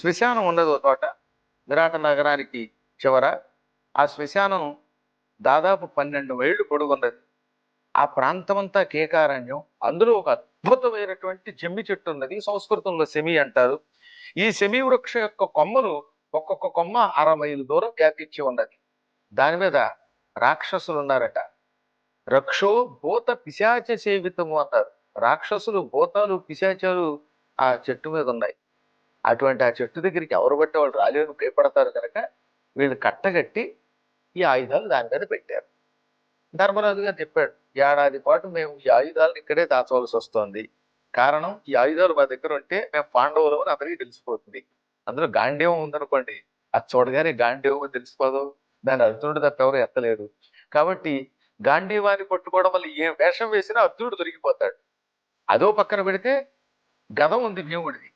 శ్మశానం ఉన్నది ఒక చోట. విరాట నగరానికి చివర ఆ శ్మశానం దాదాపు పన్నెండు మైళ్ళు పొడుగున్నది ఆ ప్రాంతమంతా కేకారణ్యం. అందులో ఒక అద్భుతమైనటువంటి జమ్మి చెట్టు ఉన్నది. సంస్కృతంలో సెమి అంటారు. ఈ సెమి వృక్ష యొక్క కొమ్మలు ఒక్కొక్క కొమ్మ అర మైలు దూరం వ్యాపించి ఉన్నది. దాని మీద రాక్షసులు ఉన్నారట. రక్షో భూత పిశాచ సేవితము అన్నారు. రాక్షసులు భూతాలు పిశాచాలు ఆ చెట్టు మీద ఉన్నాయి. అటువంటి ఆ చెట్టు దగ్గరికి ఎవరు పట్టే వాళ్ళు రాలేదు భయపడతారు కనుక వీళ్ళు కట్టగట్టి ఈ ఆయుధాలు దాని మీద పెట్టారు. ధర్మరాజు గారు చెప్పాడు ఏడాది పాటు మేము ఈ ఆయుధాలను ఇక్కడే దాచవలసి వస్తోంది. కారణం ఈ ఆయుధాలు మా దగ్గర ఉంటే మేము పాండవులు అని అతనికి తెలిసిపోతుంది. అందులో గాంధీవం ఉందనుకోండి అది చూడగానే గాంధీవం అని తెలిసిపోదు. దాని అర్జునుడు తప్ప ఎవరు ఎత్తలేదు కాబట్టి గాంధీవాన్ని పట్టుకోవడం వల్ల ఏ వేషం వేసినా అర్జునుడు దొరికిపోతాడు. అదో పక్కన పెడితే గదం ఉంది భీముడిది.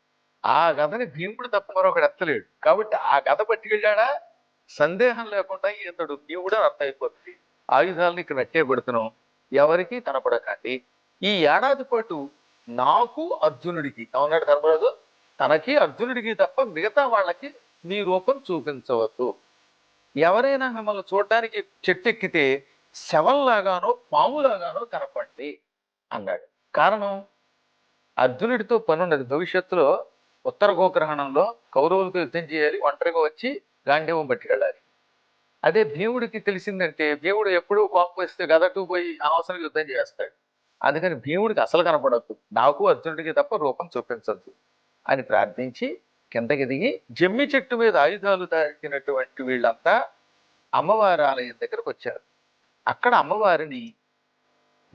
ఆ కథని భీముడు తప్ప మరొకడు ఎత్తలేడు. కాబట్టి ఆ కథ పట్టుకెళ్ళాడా? సందేహం లేకుండా ఇతడు భీముడు అని అర్థమైపోతుంది. ఆయుధాలను ఇక్కడ నట్టే పెడుతున్నాం ఎవరికి కనపడకండి. ఈ ఏడాది పాటు నాకు అర్జునుడికి అవునాడు ధర్మరాజు? తనకి అర్జునుడికి తప్ప మిగతా వాళ్ళకి నీ రూపం చూపించవద్దు. ఎవరైనా మిమ్మల్ని చూడడానికి చెట్టెక్కితే శవంలాగానో పాములాగానో కనపండి అన్నాడు. కారణం అర్జునుడితో పనున్నది భవిష్యత్తులో ఉత్తర గోగ్రహణంలో కౌరవులకు యుద్ధం చేయాలి ఒంటరిగా వచ్చి గాంధీవం పట్టుకెళ్ళాలి. అదే భీముడికి తెలిసిందంటే భీముడు ఎప్పుడూ కోపం ఇస్తే గదటూ పోయి అనవసరం యుద్ధం చేస్తాడు. అందుకని భీముడికి అసలు కనపడద్దు. నాకు అర్జునుడికి తప్ప రూపం చూపించద్దు అని ప్రార్థించి కిందకి దిగి జమ్మి చెట్టు మీద ఆయుధాలు దాటినటువంటి వీళ్ళంతా అమ్మవారి ఆలయం దగ్గరకు వచ్చారు. అక్కడ అమ్మవారిని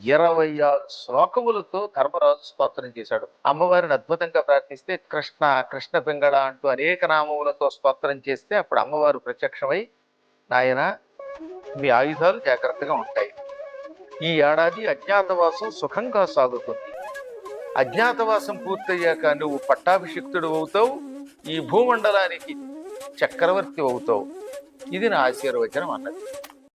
ఇరవై ఆరు శ్లోకములతో ధర్మరాజు స్తోత్రం చేశాడు. అమ్మవారిని అద్భుతంగా ప్రార్థిస్తే కృష్ణ కృష్ణ పింగళ అంటూ అనేక నామములతో స్తోత్రం చేస్తే అప్పుడు అమ్మవారు ప్రత్యక్షమై నాయన మీ ఆయుధాలు జాగ్రత్తగా ఉంటాయి. ఈ ఏడాది అజ్ఞాతవాసం సుఖంగా సాగుతుంది. అజ్ఞాతవాసం పూర్తయ్యాక నువ్వు పట్టాభిషిక్తుడు అవుతావు. ఈ భూమండలానికి చక్రవర్తి అవుతావు. ఇది నా ఆశీర్వచనం అన్నది.